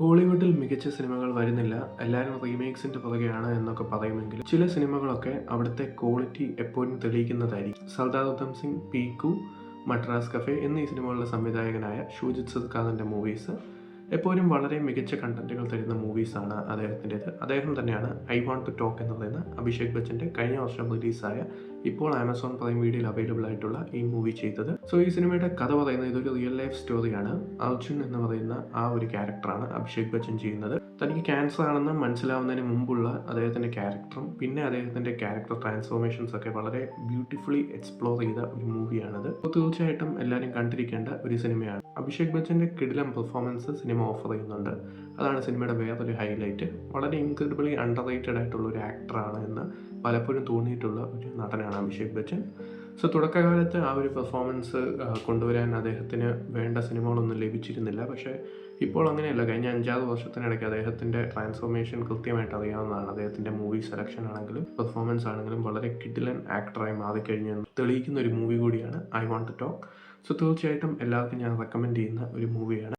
ബോളിവുഡിൽ മികച്ച സിനിമകൾ വരുന്നില്ല. എല്ലാവരും റീമേക്സിന്റെ പുറകെയാണ് എന്നൊക്കെ പറയുമെങ്കിലും ചില സിനിമകളൊക്കെ അവിടുത്തെ ക്വാളിറ്റി എപ്പോഴും തെളിയിക്കുന്നതായിരിക്കും. സർദാർ ഉദ്ധം സിംഗ് പീക്കു മദ്രാസ് കഫേ എന്നീ സിനിമകളുടെ സംവിധായകനായ ഷൂജിത് സദ്കാറിന്റെ മൂവീസ് എപ്പോഴും വളരെ മികച്ച കണ്ടന്റുകൾ തരുന്ന മൂവീസാണ് അദ്ദേഹത്തിന്റെത്. അദ്ദേഹം തന്നെയാണ് ഐ വാണ്ട് ടു ടോക്ക് എന്ന് പറയുന്ന അഭിഷേക് ബച്ചന്റെ കഴിഞ്ഞ വർഷം റിലീസായ ഇപ്പോൾ ആമസോൺ പ്രൈം വീഡിയോയിൽ അവൈലബിൾ ആയിട്ടുള്ള ഈ മൂവി ചെയ്തത്. സോ ഈ സിനിമയുടെ കഥ പറയുന്നത് ഇതൊരു റിയൽ ലൈഫ് സ്റ്റോറിയാണ് അർജുൻ എന്ന് പറയുന്ന ആ ഒരു ക്യാരക്ടറാണ് അഭിഷേക് ബച്ചൻ ചെയ്യുന്നത്. തനിക്ക് ക്യാൻസർ ആണെന്ന് മനസ്സിലാവുന്നതിന് മുമ്പുള്ള അദ്ദേഹത്തിന്റെ ക്യാരക്ടറും പിന്നെ അദ്ദേഹത്തിന്റെ ക്യാരക്ടർ ട്രാൻസ്ഫോർമേഷൻസ് ഒക്കെ വളരെ ബ്യൂട്ടിഫുള്ളി എക്സ്പ്ലോർ ചെയ്ത ഒരു മൂവിയാണത് അപ്പോൾ തീർച്ചയായിട്ടും എല്ലാവരും കണ്ടിരിക്കേണ്ട ഒരു സിനിമയാണ് അഭിഷേക് ബച്ചന്റെ കിടിലം പെർഫോമൻസ് സിനിമ ഓഫർ ചെയ്യുന്നുണ്ട്. അതാണ് സിനിമയുടെ വേറൊരു ഹൈലൈറ്റ്. വളരെ ഇൻക്രെഡിബിളി അണ്ടർ റേറ്റഡ് ആയിട്ടുള്ള ഒരു ആക്ടറാണ് എന്ന് പലപ്പോഴും തോന്നിയിട്ടുള്ള ഒരു നടനാണ് അഭിഷേക് ബച്ചൻ. സോ തുടക്കകാലത്ത് ആ ഒരു പെർഫോമൻസ് കൊണ്ടുവരാൻ അദ്ദേഹത്തിന് വേണ്ട സിനിമകളൊന്നും ലഭിച്ചിരുന്നില്ല. പക്ഷേ ഇപ്പോൾ അങ്ങനെയല്ല. കഴിഞ്ഞ അഞ്ചാറ് വർഷത്തിനിടയ്ക്ക് അദ്ദേഹത്തിന്റെ ട്രാൻസ്ഫോർമേഷൻ കൃത്യമായിട്ട് അറിയാവുന്നതാണ്. അദ്ദേഹത്തിന്റെ മൂവി സെലക്ഷൻ ആണെങ്കിലും പെർഫോമൻസ് ആണെങ്കിലും വളരെ കിഡിലൻ ആക്ടറായി മാറിക്കഴിഞ്ഞു തെളിയിക്കുന്ന ഒരു മൂവി കൂടിയാണ് I want to talk so തീർച്ചയായിട്ടും എല്ലാവർക്കും ഞാൻ റെക്കമെൻഡ് ചെയ്യുന്ന ഒരു മൂവിയാണ്